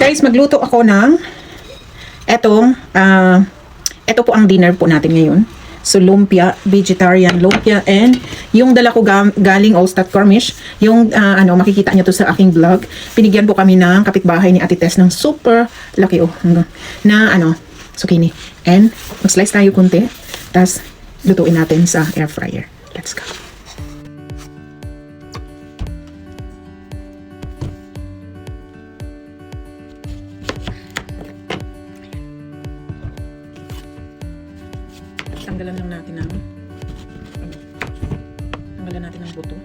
Guys, magluto ako ng etong, ah, eto po ang dinner po natin ngayon. So, lumpia, vegetarian lumpia, and yung dala ko galing Olstat Cornish, yung ah, ano, makikita nyo to sa aking vlog, pinigyan po kami ng kapitbahay ni Ate Tess ng super laki, oh, na ano, zucchini. And, mag-slice tayo kunti, tapos lutuin natin sa air fryer. Let's go. Tanggalan lang natin ng ano, tanggalan natin ng buto.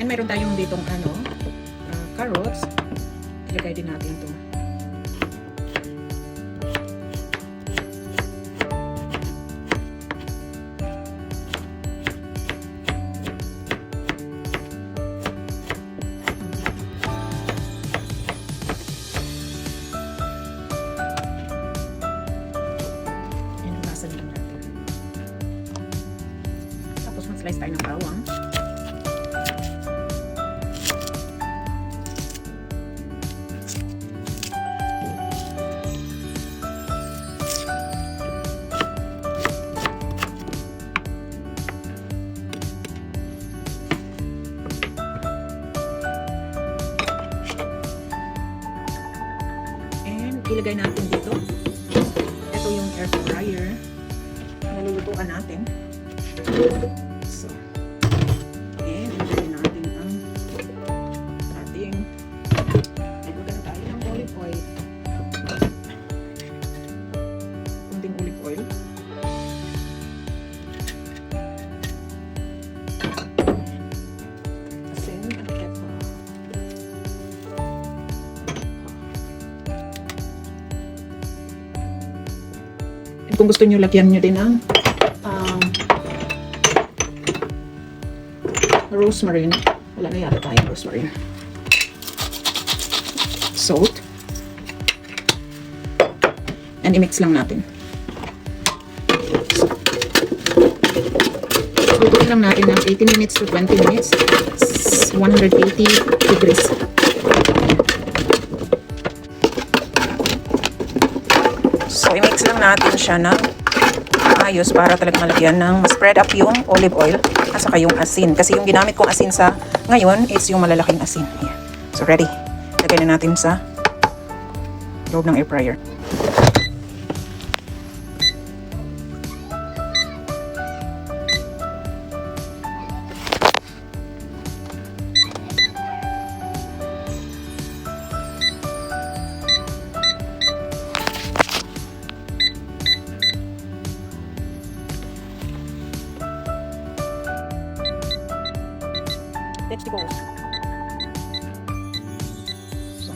And meron tayong ditong ano, ah, carrots. Ilagay din natin to. And hugasan lang natin. Tapos mag-slice tayo ng bawang. Ilagay natin dito. Ito yung air fryer. Nalulutuan natin. So, kung gusto nyo, lagyan nyo din ng um, rosemary. Wala na yata tayong rosemary. Salt. And i-mix lang natin. Lutuin lang natin ng 18 minutes to 20 minutes. S- 180 degrees. Natin siya ng ayos para talaga malagyan ng spread up yung olive oil at saka yung asin. Kasi yung ginamit kong asin sa ngayon is yung malalaking asin. Ayan. So, ready. Lagay na natin sa loob ng air fryer. Vegetables. So,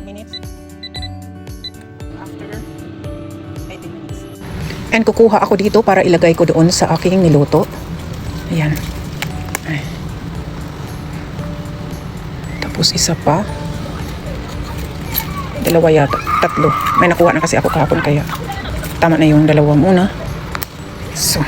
minutes. After 18 minutes. And kukuha ako dito para ilagay ko doon sa aking niluto. Ayan. Ay. Tapos isa pa. Dalawa yata. Tatlo. May nakuha na kasi ako kahapon kaya tama na yung dalawa muna. So,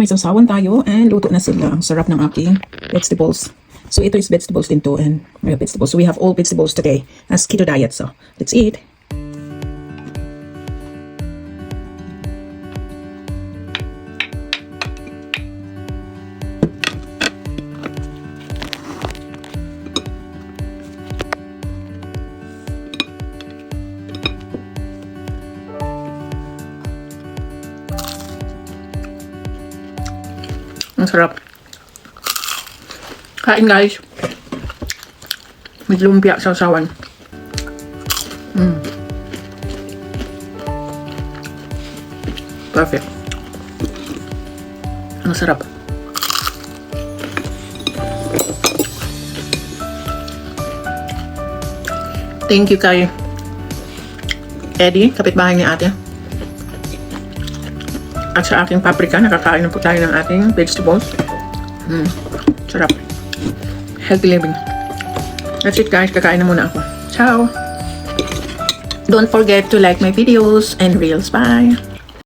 may sausawan tayo and luto na sila. Ang sarap ng aking vegetables. So ito is vegetables din to and real vegetables. So we have all vegetables today as keto diet. So let's eat. Sarap. Kain guys. May lumpia sa usawan. Mm. Perfect. Ang sarap. Thank you kay Eddie, kapitbahay ni ate. At sa aking paprika, nakakain na po tayo ng ating vegetables. Mm, sarap. Healthy living. That's it guys, kakain na muna ako. Ciao! Don't forget to like my videos and reels. Bye!